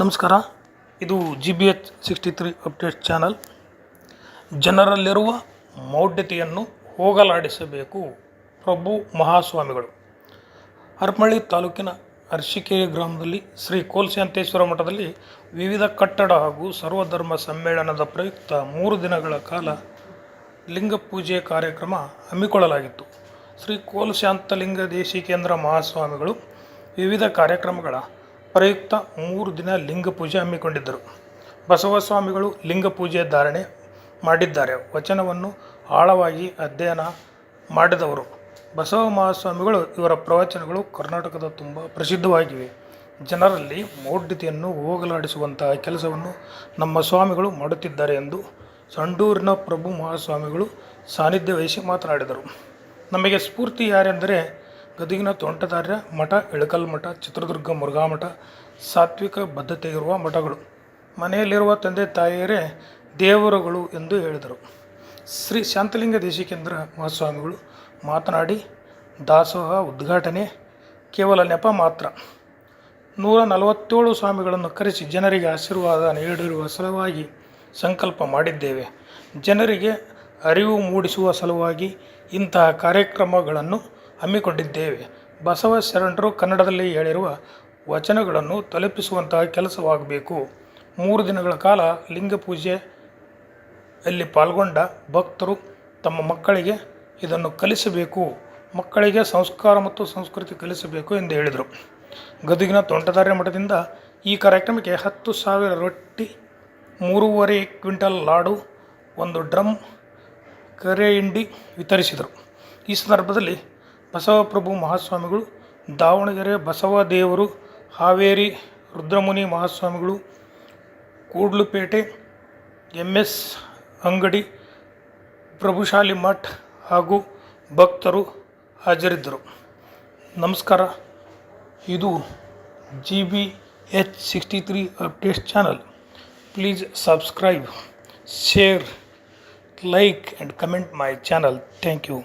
ನಮಸ್ಕಾರ. ಇದು G B H sixty three update channel ಜನರಲ್ಲಿರುವ ಮೌಢ್ಯತೆಯನ್ನು ಹೋಗಲಾಡಿಸಬೇಕು ಪ್ರಭು ಮಹಾಸ್ವಾಮಿಗಳು. ಹರಪಳ್ಳಿ ತಾಲೂಕಿನ ಅರಶಿಕೆರೆ ಗ್ರಾಮದಲ್ಲಿ ಶ್ರೀ ಕೋಲ್ಶಾಂತೇಶ್ವರ ಮಠದಲ್ಲಿ ವಿವಿಧ ಕಟ್ಟಡ ಹಾಗೂ ಸರ್ವಧರ್ಮ ಸಮ್ಮೇಳನದ ಪ್ರಯುಕ್ತ ಮೂರು ದಿನಗಳ ಕಾಲ ಲಿಂಗ ಪೂಜೆ ಕಾರ್ಯಕ್ರಮ ಹಮ್ಮಿಕೊಳ್ಳಲಾಗಿತ್ತು. ಶ್ರೀ ಕೋಲ್ಶಾಂತಲಿಂಗ ದೇಶಿಕೇಂದ್ರ ಮಹಾಸ್ವಾಮಿಗಳು ವಿವಿಧ ಕಾರ್ಯಕ್ರಮಗಳ ಪ್ರಯುಕ್ತ ಮೂರು ದಿನ ಲಿಂಗ ಪೂಜೆ ಹಮ್ಮಿಕೊಂಡಿದ್ದರು. ಬಸವಸ್ವಾಮಿಗಳು ಲಿಂಗ ಪೂಜೆ ಧಾರಣೆ ಮಾಡಿದ್ದಾರೆ. ವಚನವನ್ನು ಆಳವಾಗಿ ಅಧ್ಯಯನ ಮಾಡಿದವರು. ಬಸವ ಮಹಾಸ್ವಾಮಿಗಳು ಇವರ ಪ್ರವಚನಗಳು ಕರ್ನಾಟಕದ ತುಂಬ ಪ್ರಸಿದ್ಧವಾಗಿವೆ. ಜನರಲ್ಲಿ ಮೌಢ್ಯತೆಯನ್ನು ಹೋಗಲಾಡಿಸುವಂತಹ ಕೆಲಸವನ್ನು ನಮ್ಮ ಸ್ವಾಮಿಗಳು ಮಾಡುತ್ತಿದ್ದಾರೆ ಎಂದು ಸಂಡೂರಿನ ಪ್ರಭು ಮಹಾಸ್ವಾಮಿಗಳು ಸಾನ್ನಿಧ್ಯ ವಹಿಸಿ ಮಾತನಾಡಿದರು. ನಮಗೆ ಸ್ಫೂರ್ತಿ ಯಾರೆಂದರೆ ಗದಗಿನ ತೋಂಟದಾರ್ಯ ಮಠ ಇಳಕಲ್ ಮಠ, ಚಿತ್ರದುರ್ಗ ಮುರುಘಾ ಮಠ, ಸಾತ್ವಿಕ ಬದ್ಧತೆ ಇರುವ ಮಠಗಳು. ಮನೆಯಲ್ಲಿರುವ ತಂದೆ ತಾಯಿಯರೇ ದೇವರುಗಳು ಎಂದು ಹೇಳಿದರು. ಶ್ರೀ ಶಾಂತಲಿಂಗ ದೇಶಿಕೇಂದ್ರ ಮಹಾಸ್ವಾಮಿಗಳು ಮಾತನಾಡಿ, ದಾಸೋಹ ಉದ್ಘಾಟನೆ ಕೇವಲ ನೆಪ ಮಾತ್ರ. ನೂರ ನಲವತ್ತೇಳು ಸ್ವಾಮಿಗಳನ್ನು ಕರೆಸಿ ಜನರಿಗೆ ಆಶೀರ್ವಾದ ನೀಡಿರುವ ಸಲುವಾಗಿ ಸಂಕಲ್ಪ ಮಾಡಿದ್ದೇವೆ. ಜನರಿಗೆ ಅರಿವು ಮೂಡಿಸುವ ಸಲುವಾಗಿ ಇಂತಹ ಕಾರ್ಯಕ್ರಮಗಳನ್ನು ಹಮ್ಮಿಕೊಂಡಿದ್ದೇವೆ. ಬಸವ ಶರಣರು ಕನ್ನಡದಲ್ಲಿ ಹೇಳಿರುವ ವಚನಗಳನ್ನು ತಲುಪಿಸುವಂತಹ ಕೆಲಸವಾಗಬೇಕು. ಮೂರು ದಿನಗಳ ಕಾಲ ಲಿಂಗ ಪೂಜೆಯಲ್ಲಿ ಪಾಲ್ಗೊಂಡ ಭಕ್ತರು ತಮ್ಮ ಮಕ್ಕಳಿಗೆ ಇದನ್ನು ಕಲಿಸಬೇಕು. ಮಕ್ಕಳಿಗೆ ಸಂಸ್ಕಾರ ಮತ್ತು ಸಂಸ್ಕೃತಿ ಕಲಿಸಬೇಕು ಎಂದು ಹೇಳಿದರು. ಗದುಗಿನ ತೋಂಟದಾರ್ಯ ಮಠದಿಂದ ಈ ಕಾರ್ಯಕ್ರಮಕ್ಕೆ ಹತ್ತು ಸಾವಿರ ರೊಟ್ಟಿ, ಮೂರುವರೆ ಕ್ವಿಂಟಲ್ ಲಾಡು, ಒಂದು ಡ್ರಮ್, ಕರೆ ಹಿಂಡಿ ವಿತರಿಸಿದರು. ಈ ಸಂದರ್ಭದಲ್ಲಿ ಬಸವಪ್ರಭು ಮಹಾಸ್ವಾಮಿಗಳು, ದಾವಣಗೆರೆ ಬಸವ ದೇವರು, ಹಾವೇರಿ ರುದ್ರಮುನಿ ಮಹಾಸ್ವಾಮಿಗಳು, ಕೂಡ್ಲುಪೇಟೆ ಎಂ ಎಸ್ ಅಂಗಡಿ, ಪ್ರಭುಶಾಲಿ ಮಠ್ ಹಾಗೂ ಭಕ್ತರು ಹಾಜರಿದ್ದರು. ನಮಸ್ಕಾರ. ಇದು G B H sixty three updates channel please subscribe share like and comment my channel thank you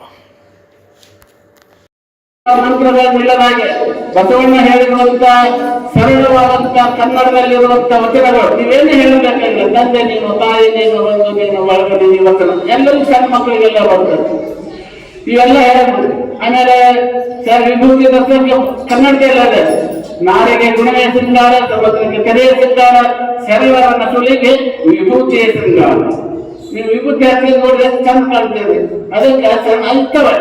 ಮಂತ್ರದ ಬಸವಣ್ಣ ಹೇಳಿರುವಂತ ಸರಳವಾದಂತ ಕನ್ನಡದಲ್ಲಿರುವಂತ ವಚನಗಳು, ನೀವೇನು ಹೇಳಬೇಕಂದ್ರೆ ತಂದೆ ನೀನು, ತಾಯಿ ನೀನು ಒಂದು ನೀನು ಒಳಗಡೆ ವಚನ ಎಲ್ಲರೂ ಸಣ್ಣ ಮಕ್ಕಳಿಗೆಲ್ಲ ಬರ್ತದೆ ಇವೆಲ್ಲ ಹೇಳಬಹುದು ಆಮೇಲೆ ಸರ್ ವಿಭೂತಿ ದರ್ಶನ ಕನ್ನಡದಲ್ಲ ನಾಡಿಗೆ ಗುಣವೇ ಸಿಂಗಾರ ಸಮುದ್ರಕ್ಕೆ ಕರೆಯ ಸಿಂಗಾರ ಶರೀರ ನಸುಲಿಗೆ ವಿಭೂತಿ ಸಿಂಗಾರ. ನೀವು ವಿಭೂತಿ ಹಾಕಿ ನೋಡಿದ್ರೆ ಚಂದ ಕಾಣ್ತೇವೆ ಅದಕ್ಕೆ ಅಂತವೆ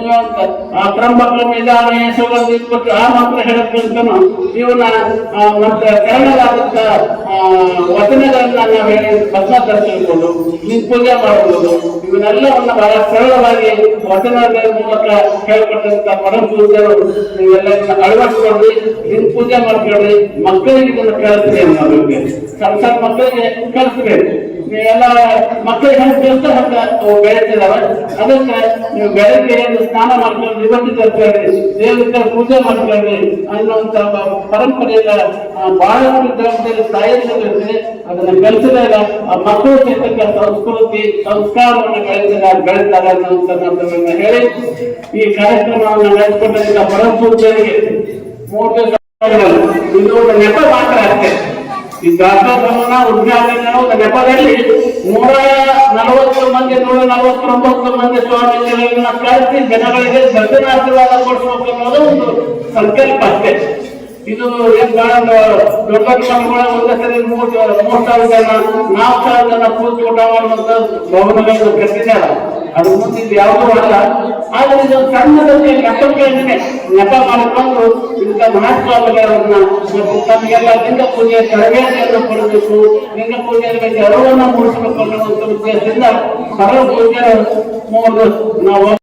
ಬಹಳ ಸರಳವಾದಂತವು ನೀವು ಅಂತ ಆ ಬ್ರಹ್ಮಕ್ಳ ನಿಧಾನೆ ಸುಗಂಧ ಇಪ್ಪತ್ತು ಆ ಮಾತ್ರ ಹೇಳಕ್ಕಂತನು ಇವನ್ನ ಆ, ಮತ್ತೆ ಸರಳವಾದಂತ ಆ, ವಚನಗಳನ್ನ ನಾವು ಹೇಳಿ ತರಿಸಿಕೊಂಡು ಪೂಜೆ ಮಾಡಬಹುದು ಇವನ್ನೆಲ್ಲವನ್ನ ಬಹಳ ಸರಳವಾಗಿ ವಚನಗಳ ಮೂಲಕ ಹೇಳ್ಕೊಟ್ಟಂತ ಪರಮ ಪೂಜೆಗಳು ನೀವೆಲ್ಲ ಇದನ್ನ ಅಳವಡಿಸ್ಕೊಳ್ರಿ ಇದನ್ನ ಪೂಜೆ ಮಾಡ್ಕೊಳ್ರಿ ಮಕ್ಕಳಿಗೆ ಇದನ್ನ ಕಳಿಸ್ರಿ ಅನ್ನೋದಕ್ಕೆ ಸಣ್ಣ ಸಣ್ಣ ಮಕ್ಕಳಿಗೆ ಕಳಿಸ್ಬೇಕು ನೀವೆಲ್ಲ ಮಕ್ಕಳಿಗೆ ಹೆಂಗೆ ಕಲಿಸ್ತಾ ಹಂಗ ಅವು ಬೆಳೀತಿದಾವೆ ಅದಕ್ಕೆ ನೀವು ಬೆಳಗ್ಗೆ ಎದ್ದು ಸ್ನಾನ ಮಾಡ್ಕೊಂಡು ನಿವೃತ್ತಿ ತರ್ಕೊಳ್ಳಿ ದೇವರ ಪೂಜೆ ಮಾಡ್ಕೊಳ್ಳಿ ಅನ್ನುವಂತ ಪರಂಪರೆಯ ಬಹಳಷ್ಟು ಗ್ರಾಮದಲ್ಲಿ ತಾಯಿಗಳಿರುತ್ತೆ ಅದನ್ನ ಕಲಿಸಿದಾಗ ಆ ಮಕ್ಕಳು ಸಂಸ್ಕೃತಿ, ಸಂಸ್ಕಾರವನ್ನು ಬೆಳೆಸಿದಾಗ ಬೆಳೆದಾಗ ಅನ್ನುವಂತ ಹೇಳಿ ಈ ಕಾರ್ಯಕ್ರಮವನ್ನು ನಡೆಸಿಕೊಂಡಿದ್ದ ಪರಮ ಪೂಜೆಗೆ ಮೂರು ದಿವಸ ಇದು ಒಂದು ನೆಪ ಮಾತ್ರ ಅಷ್ಟೇ. ಈ ದಾಸೋಹವನ್ನ ಉದ್ಘಾಟನೆ ಒಂದು ನೆಪದಲ್ಲಿ ನೂರ ನಲವತ್ತು ಮಂದಿ, ನೂರ ನಲವತ್ತೊಂಬತ್ತು ಮಂದಿ ಸ್ವಾಮೀಜಿಗಳನ್ನ ಜನಗಳಿಗೆ ಅನ್ನೋದು ಒಂದು ಸಂಕಲ್ಪ ಅಷ್ಟೇ. ಇದು ಏನ್ ಬಹಳ ದೊಡ್ಡ ಒಂದೇ ಸರಿ ಮೂರ್ ಮೂರ್ ಸಾವಿರ ಜನ, ನಾಲ್ಕು ಸಾವಿರ ಜನ ಕೂತು ಊಟ ಮಾಡುವಂತ ಭವನಗಳನ್ನು ಅಲ್ಲ. ಅದು ಮುಂದೆ ಇದು ಯಾವುದೂ ಅಲ್ಲ ಆದ್ರೆ ಇದು ಸಣ್ಣದಲ್ಲಿ ನೆಪಕ್ಕೆ ನೆಪ ಮಾಡಿಕೊಂಡು ಇಂಥ ಮಹಾಸ್ವಾಮಿಗಳನ್ನ ಮತ್ತು ತಮಗೆಲ್ಲ ಲಿಂಗ ಪೂಜೆಯ ತರಬೇತಿಯನ್ನು ಕೊಡಬೇಕು, ಲಿಂಗ ಪೂಜೆಯ ಬಗ್ಗೆ ಅರಿವನ್ನು ಮೂಡಿಸಬೇಕು ಅನ್ನುವಂಥ ಉದ್ದೇಶದಿಂದ ಸರ್ವ ಪೂಜೆ ಮೂರು ನಾವು